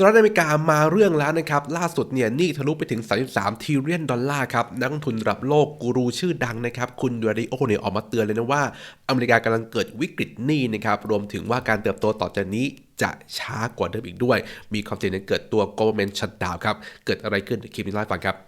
สหรัฐอเมริกามาเรื่องแล้วนะครับ ล่าสุดเนี่ยหนี้ทะลุไปถึง 33ทีเรียนดอลลาร์ครับ นักลงทุนระดับโลกกูรูชื่อดังนะครับ คุณดูริโอเนี่ยออกมาเตือนเลยนะว่า อเมริกากำลังเกิดวิกฤตหนี้นะครับ รวมถึงว่าการเติบโตต่อจากนี้จะช้ากว่าเดิมอีกด้วย มีความเสี่ยงในเกิดตัว government shutdown ครับ เกิดอะไรขึ้นเดี๋ยวคลิปนี้เล่าให้ฟังครับ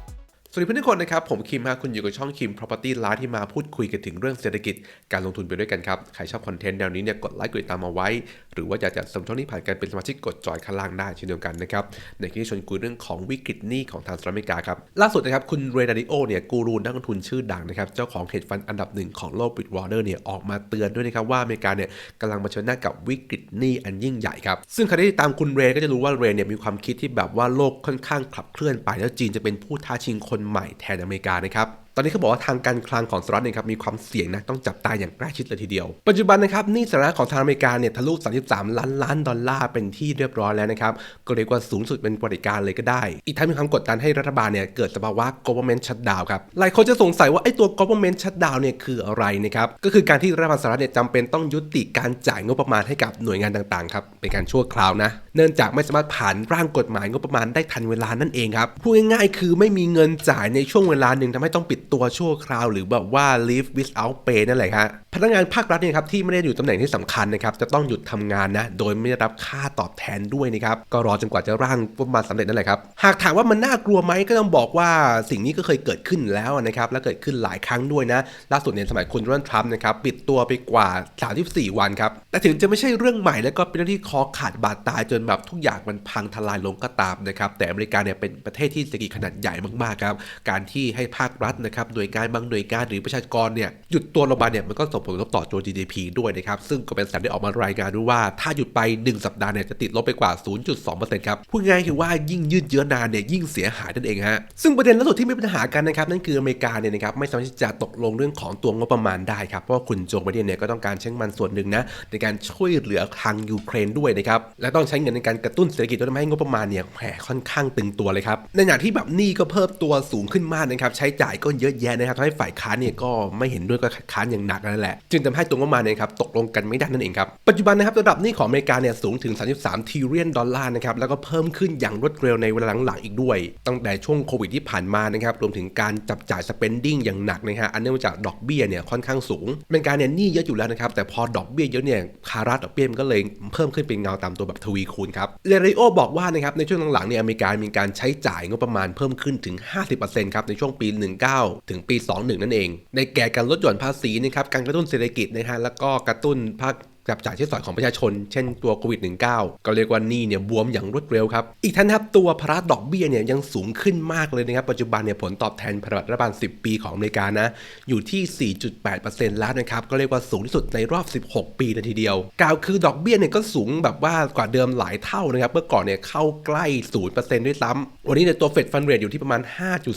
สวัสดีเพื่อนทุกคนนะครับ ผมคิมฮะคุณอยู่กับช่องคิม Property Live ที่มาพูดคุยกันถึงเรื่องเศรษฐกิจการลงทุนไปด้วยกันครับ ใครชอบคอนเทนต์แนวนี้เนี่ยกดไลค์กดติดตามมาไว้ หรือว่าอยากจะสมทบนี้ผ่านการเป็นสมาชิกกดจอยข้างล่างได้เช่นเดียวกันนะครับ ในที่ชวนคุยเรื่องของวิกฤตหนี้ของทางสหรัฐอเมริกาครับ ล่าสุดนะครับคุณเรดาริโอเนี่ยกูรูนักลงทุนชื่อดังนะครับเจ้าของเฮดฟันอันดับหนึ่งของโลกบิตวอเตอร์เนี่ยออกมาเตือนด้วยนะครับว่าอเมริกาเนี่ยกำลังเผชิญหน้ากับวิกฤตหนี้อันยิ่งใหญ่ครับซึ่งใครที่ตามคุณเรก็จะรู้ว่าเรเนี่ยมีความคิดที่แบบว่าโลกค่อนข้างขับเคลื่อนไปแล้วจีนจะเป็นผู้ท้าชิงคนใหม่แทนอเมริกานะครับ อนนี้เขาบอกว่าทางการคลังของสหรัฐเนี่ยครับมีความเสี่ยงนะต้องจับตาอย่างใกล้ชิดเลยทีเดียว ปัจจุบันนะครับหนี้สาธารณะของทางอเมริกาเนี่ยทะลุ 33 ล้านล้านดอลลาร์เป็นที่เรียบร้อยแล้วนะครับก็เรียกว่าสูงสุดเป็นประวัติการเลยก็ได้ อีกทั้งมีความกดดันให้รัฐบาลเนี่ยเกิดสภาวะ government shutdown ครับหลายคนจะสงสัยว่าไอ้ตัว government shutdown เนี่ยคืออะไรนะครับก็คือการที่รัฐบาลสหรัฐเนี่ยจำเป็นต้องยุติการจ่ายงบประมาณให้กับหน่วยงานต่างๆครับเป็นการชั่วคราวนะ เนื่องจากไม่สามารถผ่านร่างกฎหมายงบประมาณได้ทันเวลานั่นเองครับพูดง่ายๆ คือไม่มีเงินจ่ายในช่วงเวลาหนึ่งทำให้ต้องปิดตัวชั่วคราว หรือแบบว่า leave without pay นั่นแหละครับพนักงานภาครัฐเนี่ยครับที่ไม่ได้อยู่ตำแหน่งที่สำคัญนะครับจะต้องหยุดทำงานนะโดยไม่ได้รับค่าตอบแทนด้วยนะครับก็รอจนกว่าจะร่างประมาณสำเร็จนั่นแหละครับหากถามว่ามันน่ากลัวไหมก็ต้องบอกว่าสิ่งนี้ก็เคยเกิดขึ้นแล้วนะครับและเกิดขึ้นหลายครั้งด้วยนะล่าสุดในสมัยคุณโดนัลด์ทรัมป์นะครับปิดตัวไปกว่า 34 วันครับแต่ถึงจะไม่ใช่เรื่องใหม่แล้วก็เป็นเรื่องที่คอขาดบาดตายจนแบบทุกอย่างมันพังทลายลงก็ตามนะครับแต่อเมริกาเนี่ยเป็นประเทศที่เศรษฐกิจขนาดใหญ่มากๆครับการที่ให้ภาครัฐนะครับหน่วยงานบางหน่วยงานหรือประชากรเนี่ยหยุดตัวลงมาเนี่ยมันก็ส่งผลกระทบต่อตัว GDP ด้วยนะครับซึ่งก็เป็นสัญญาณได้ออกมารายงานด้วยว่า ถ้าหยุดไป 1 สัปดาห์เนี่ยจะติดลบไปกว่า 0.2%ครับพูดง่ายคือว่ายิ่งยืดเยื้อนานเนี่ยยิ่งเสียหายนั่นเองฮะซึ่งประเด็นล่าสุดที่มีปัญหากันนะครับนั่นคืออเมริกาเนี่ยนะครับไม่สามารถที่จะตกลงเรื่องของตัวงบประมาณได้ครับเพราะว่าคุณโจไบเดนเนี่ยก็ต้องการใช้มันส่วนหนึ่งนะในการช่วยเหลือทางยูเครนด้วยนะครับและต้องใช้เงินในการกระตุ้นเศรษฐกิจด้วยทำให้งบประมาณเนี่ยแหมค่อนข้างตึงตัวเลยครับในขณะที่แบบหนี้ก็เพิ่มตัวสูงขึ้นมากนะครับใช้จ่ายก็เยอะแยะนะครับทำให้ฝ่ายค้านเนี่ยก็ไม่เห็นด้วยก็คัดค้านอย่างหนักนั่นแหละ จึงทำให้ตัวงบประมาณเนี่ยครับตกลงกันไม่ได้นั่นเองครับ ปัจจุบันนะครับระดับหนี้ของอเมริกาเนี่ยสูงถึง 33ทริลเลียนดอลลาร์นะครับแล้วก็เพิ่มขึ้นอย่างรวดเร็วในเวลาหลังๆอีกด้วย ตั้งแต่ช่วงโควิดที่ผ่านมานะครับรวมถึงการจับจ่าย spending อย่างหนักนะฮะอันเนื่องมาจากดอกเบี้ยเนี่ยค่อนข้างสูงอเมริกาเนี่ยหนี้เยอะอยู่แล้วนะครับแต่พอดอกเบี้ยเยอะเนี่ยภาระดอกเบี้ยมันก็เลยเพิ่มขึ้นเป็นเงาตามตัวแบบทวีคูณครับเรริโอบอกว่านะครับในช่วงหลังๆเนี่ยอเมริกามีการใช้จ่ายงบประมาณเพิ่มขึ้นถึง 50%ครับในช่วงปี 19ถึงปี 21 นั่นเอง ในแก่การลดหย่อนภาษีนะครับการกระตุ้นเศรษฐกิจนะฮะแล้วก็กระตุ้นภาค จับจ่ายใช้สอยของประชาชน เช่นตัวโควิด -19 ก็เรียกว่านี้เนี่ยบวมอย่างรวดเร็วครับ อีกทั้งนะครับตัวภาระดอกเบี้ยเนี่ยยังสูงขึ้นมากเลยนะครับ ปัจจุบันเนี่ยผลตอบแทนพันธบัตรรัฐบาล 10 ปีของอเมริกานะ อยู่ที่ 4.8%แล้วนะครับ ก็เรียกว่าสูงที่สุดในรอบ 16 ปีเลยทีเดียว กล่าวคือดอกเบี้ยเนี่ยก็สูงแบบว่ากว่าเดิมหลายเท่านะครับ เมื่อก่อนเนี่ยเข้าใกล้ 0%ด้วยซ้ำวันนี้เนี่ยตัวเฟดฟันเรทอยู่ที่ประมาณ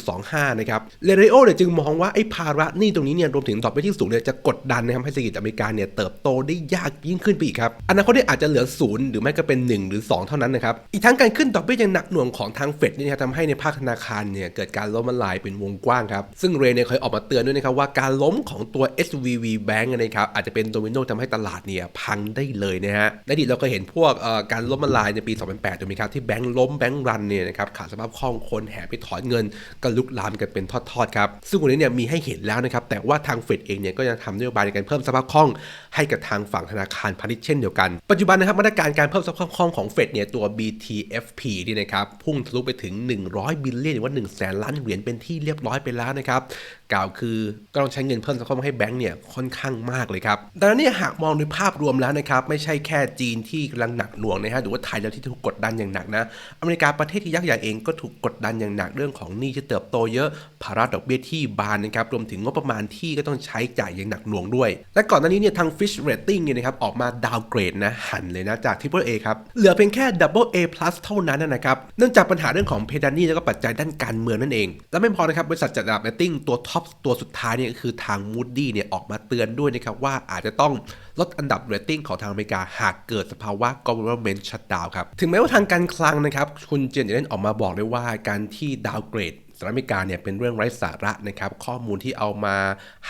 5.25 นะครับเรเรโอเนี่ยจึงมองว่าไอ้ภาระหนี้ตรงนี้เนี่ยรวมถึงดอกเบี้ยที่สูงเนี่ยจะกดดันนะครับให้เศรษฐกิจอเมริกาเนี่ยเติบโตได้ยากยิ่งขึ้นไปอีกครับอนาคตเนี่ยอาจจะเหลือศูนย์หรือไม่ก็เป็น 1 หรือ 2 เท่านั้นนะครับอีกทั้งการขึ้นดอกเบี้ยย่างหนักหน่วงของทางเฟดเนี่ยนะครับทำให้ในภาคธนาคารเนี่ยเกิดการล้มละลายเป็นวงกว้างครับซึ่งเรเนี่ยเคยออกมาเตือนด้วยนะครับว่าการล้มของตัว SVB Bank นะครับอาจจะเป็นโดมิโนทำให้ตลาดเนี่ยพังได้เลยนะฮะในอดีตเราก็เห็นพวกการล้มละลายในปี 2008ถูกไหมครับที่แบงก์ล้มแบงก์รันเนี่ยนะครับขาดสภาพคล่องคนแห่ไปถอนเงินก็ลุกลามกันเป็นทอดๆครับซึ่งวันนี้เนี่ยมีให้เห็นแล้วนะครับแต่ว่าทางเฟดเองเนี่ยก็ยังทำนโยบายในการเพิ่มสภาพคล่องให้กับทางฝั่งธนาคารพาณิชย์เช่นเดียวกัน ปัจจุบันนะครับมาตรการการเพิ่มสภาพคล่องของเฟดเนี่ยตัว BTFP นี่นะครับพุ่งทะลุไปถึง 100 บิลเลียนหรือว่า1 0 0 0 0แสนล้านเหรียญเป็นที่เรียบร้อยไปแล้วนะครับกล่าวคือก็ต้องใช้เงินเพิ่มสภาพคล่องให้แบงก์เนี่ยค่อนข้างมากเลยครับดังนั้นเนี่ยหากมองในภาพรวมแล้วนะครับไม่ใช่แค่จีนที่กำลังหนักหน่วงนะฮะหรือว่าไทยแล้วที่ถูกกดดันอย่างหนักนะอเมริกาประเทศที่ยักษ์ใหญ่เองก็ถูกกดดันอย่างหนักเรื่องของหนี้ที่เติบโตเยอะภาระดอกเบี้ยที่บานนะครับรวมถึงงบประมาณที่ก็ต้องใช้จ่ายอย่างหนักหน่วงด้วย และก่อนหน้านี้เนี่ยทาง Fish Rating เนี่ยนะครับนะครับออกมาดาวเกรดนะหันเลยนะจาก Triple A ครับเหลือเพียงแค่ Double A plus เท่านั้นนะครับเนื่องจากปัญหาเรื่องของเพดานนี่แล้วก็ปัจจัยด้านการเมืองนั่นเอง และไม่พอนะครับบริษัทจัดอันดับเรตติ้งตัวท็อปตัวสุดท้ายเนี่ยก็คือทาง Moody เนี่ยออกมาเตือนด้วยนะครับว่าอาจจะต้องลดอันดับเรตติ้งของทางอเมริกาหากเกิดสภาวะ government shutdown ครับถึงแม้ว่าทางการคลังนะครับคุณเจนเจเลนออกมาบอกเลยว่าการที่ดาวเกรด รัฐอเมริกาเนี่ยเป็นเรื่องไร้สาระนะครับข้อมูลที่เอามา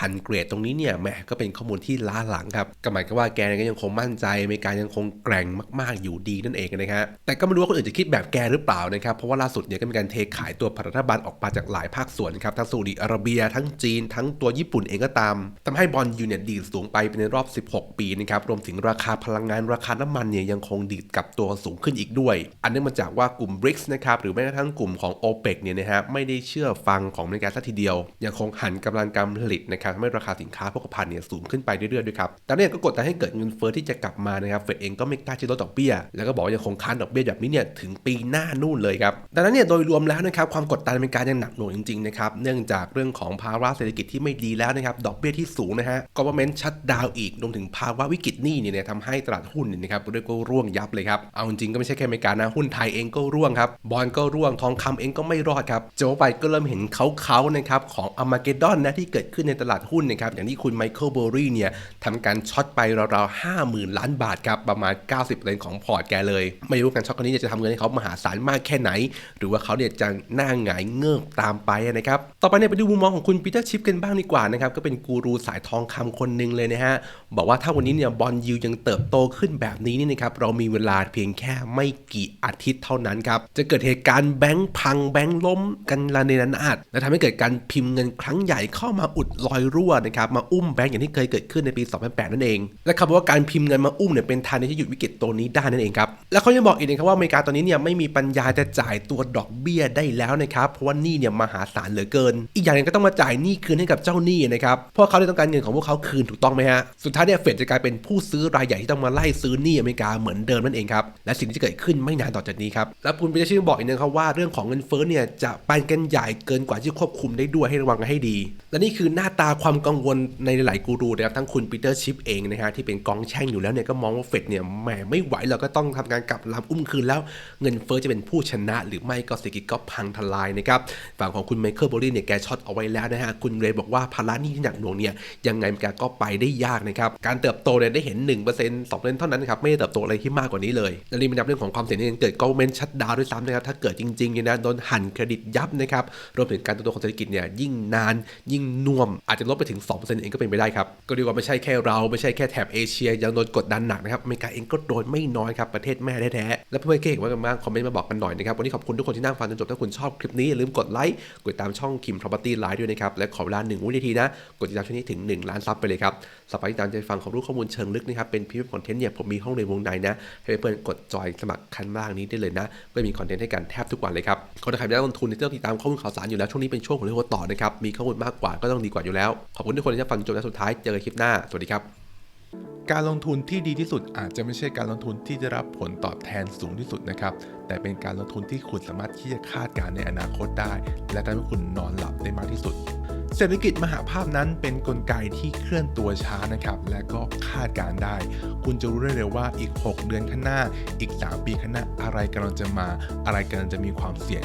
หันเกรดตรงนี้เนี่ยแหมก็เป็นข้อมูลที่ล้าหลังครับก็หมายความว่าแกเนี่ยก็ยังคงมั่นใจอเมริกายังคงแกร่งมาก ๆ อยู่ดีนั่นเองนะฮะแต่ก็ไม่รู้ว่าคนอื่นจะคิดแบบแกหรือเปล่านะครับเพราะว่าล่าสุดเนี่ยก็มีการเทขายตัวพันธบัตรออกมาจากหลายภาคส่วนครับทั้งซาอุดิอาระเบียทั้งจีน ทั้งตัวญี่ปุ่นเองก็ตามทำให้บอลยูเนี่ยดีดสูงไปเป็นในรอบ 16 ปีนะครับรวมถึงราคาพลังงานราคาน้ำมันเนี่ยยังคงดีดกับตัวสูงขึ้นอีกด้วย อันเนื่องมาจากว่ากลุ่ม BRICS นะครับหรือแม้กระทั่งกลุ่มของ OPEC เนี่ยนะฮะไม่ได้เชื่อฟังของอเมริกาสักทีเดียว ยังคงหันกำลังการผลิตนะครับทำให้ราคาสินค้าโภคภัณฑ์เนี่ยสูงขึ้นไปเรื่อยๆด้วยครับแต่เนี่ยก็กดดันให้เกิดเงินเฟ้อที่จะกลับมานะครับเฟดเองก็ไม่กล้าที่ลดดอกเบี้ย แล้วก็บอกยังคงค้านดอกเบี้ยแบบนี้เนี่ยถึงปีหน้านู่นเลยครับดังนั้นเนี่ยโดยรวมแล้วนะครับความกดดันอเมริกายังหนักหน่วงจริงๆนะครับเนื่องจากเรื่องของภาวะเศรษฐกิจที่ไม่ดีแล้วนะครับดอกเบี้ยที่สูงนะฮะ government shut down อีกรวมถึงภาวะวิกฤตหนี้เนี่ยทำให้ตลาดหุ้นเนี่ยนะครับเรียกว่าร่วงยับเลยครับเอาจริงก็ไม่ใช่แค่อเมริกานะหุ้นไทยเองก็ร่วงครับบอลก็ร่วงทองคำเองก็ไม่รอดครับโจไปก็เริ่มเห็นเขาๆนะครับของอ m a เกดอนนะที่เกิดขึ้นในตลาดหุ้นนะครับอย่างที่คุณไมเคิลเบอรี่เนี่ยทำการช็อตไปราวๆห้าหมื่นล้านบาทครับประมาณ 90%ของพอร์ตแกเลย ไม่รู้การช็อตครั้งนี้จะทำเงินให้เขามหาศาลมากแค่ไหน หรือว่าเขาเนี่ยจะหน้าหงายเงือบตามไปนะครับต่อไปเนี่ยไปดูมุมมองของคุณปีเตอร์ชิปกันบ้างดีกว่านะครับก็เป็นกูรูสายทองคำคนหนึ่งเลยนะฮะบอกว่าถ้าวันนี้เนี่ยบอลยูยังเติบโตขึ้นแบบนี้นี่นะครับเรามีเวลาเพียงแค่ไม่กี่อาทิตย์เท่านั้นครับจะเกิดเหตุการณ์แบงค์พังแบงค์ล้มกันระเนระนาดและทำให้เกิดการพิมพ์เงินครั้งใหญ่เข้ามาอุดรอยรั่วนะครับมาอุ้มแบงค์อย่างที่เคยเกิดขึ้นในปี 2008 นั่นเอง และคำว่าการพิมพ์เงินมาอุ้มเนี่ยเป็นทางที่จะหยุดวิกฤตตัวนี้ได้นั่นเองครับและเขายังบอกอีกนะครับว่าอเมริกาตอนนี้เนี่ยไม่มีปัญญาจะจ่ายตัวดอกเบี้ยได้แล้วนะครับเพราะว่านี้เนี่ยมหาศาลเหลือเกิน อีกอย่างหนึงก็ต้องมาจ่ายหนี้คืนให้กับเจ้าหนี้นะครับเพราะเขาเลยต้องการเงินของพวกเขาคืนถูกต้องไหมฮะสุดท้ายเนี่ยเฟดจะกลายเป็นผู้ซื้อรายใหญ่ที่ต้องมาไล่ซื้อหนี้อเมริกาเหมือนเดิมนั่นเองครับและสิ่งที่จะเกิดขึ้นไม่นานต่อจากนี้ครับและคุณปีเตอร์ชิปบอกอีกนะครับว่าเรื่องของเงินเฟ้อเนี่ยจะไปกันใหญ่เกินกว่าที่ควบคุมได้ด้วยให้ระวังกันให้ดี และนี่คือหน้าตาความกังวลในหลายกูรูนะครับทั้งคุณปีเตอร์ชิปเองนะฮะที่เป็นกองแช่งอยู่แล้วเนี่ยก็มองว่าเฟดเนี่ยแหมไม่ไหวเราก็ต้องทำการกลับลำอุ้มคืนแล้วเงินเฟ้อจะเป็นผู้ชนะ หรือไม่ก็เศรษฐกิจก็พังทลายนะครับฝั่งของคุณไมเคิลบอรี่เนี่ยแกช็อตเอาไว้แล้วนะฮะคุณเรย์บอกว่าภาระนี้ที่หนักหน่วงเนี่ยยังไงแกก็ไปได้ยากนะครับการเติบโตเนี่ยได้เห็น 1% 2%เท่านั้น,นครับไม่ได้เติบโตอะไรที่มากกว่านี้เลยและนี่มันนับเรื่องของความเสี่ยงที่เกิด government shutdown ด้วยซ้ำนะครับถ้าเกิดจริงๆเนี่ยนะโดนหั่นเครดิตยับนะครับรวมถึงการเติบโตของเศรษฐกิจเนี่ยยิ่งนานยิ่งน่วมอาจจะลดไปถึง 2%เองก็เป็นไปได้ครับ ก็เรียกว่าไม่ใช่แค่เราไม่ใช่แค่แถบเอเชียยังโดนกดดันหนักนะครับอเมริกาเองก็โดนไม่น้อยครับประเทศแม่แท้ๆและเพื่อนๆเก่งว่ากันบ้างคอมเมนต์มาบอกกันหน่อยนะครับวันนี้ขอบคุณทุกคนที่นั่งฟังจนจบถ้าคุณชอบคลิปนี้อย่าลืมกดไลค์กดติดตามช่องคิม property live ด้วยนะครับและขอเวลาหนึ่งวินาทีนะกดติดตามช่องนี้ถึง 1 ล้านซับไปเลยครับสำหรับติดตามใจฟังของรู้ข้อมูลเชิงลึกนะครับเป็นพิมพ์คอนเทนต์เนี่ยผมมีห้องเรียนวงในนะให้เพื่อนๆกดจอยสมัครคันล่างนี้ได้เลยนะก็มีคอนเทนต์ให้กันแทบทุกวันเลยครับคนที่ใครไม่ได้ลงทุนที่ต้องติดตามข้อมูลข่าวสารอยู่แล้ว ช่วงนี้เป็นช่วงของเรื่องหัวต่อนะครับ มีข้อมูลมากกว่าก็ต้องดีกว่าอยู่แล้ว ขอบคุณทุกคนที่ฟังจนจนสุดท้ายเจอกันคลิปหน้า สวัสดีครับ การลงทุนที่ดีที่สุดอาจจะไม่ใช่การลงทุนที่จะรับผลตอบแทนสูงที่สุดนะครับ แต่เป็นการลงทุนที่คุณสามารถที่จะคาดการณ์ในอนาคตได้ และทำให้คุณนอนหลับได้มากที่สุดเศรษฐกิจมหาภาพนั้นเป็นนกลไกที่เคลื่อนตัวช้านะครับ และก็คาดการณ์ได้ คุณจะรู้ได้เลยว่าอีก 6 เดือนข้างหน้า อีก 3 ปีข้างหน้าอะไรกำลังจะมา อะไรกำลังจะมีความเสี่ยง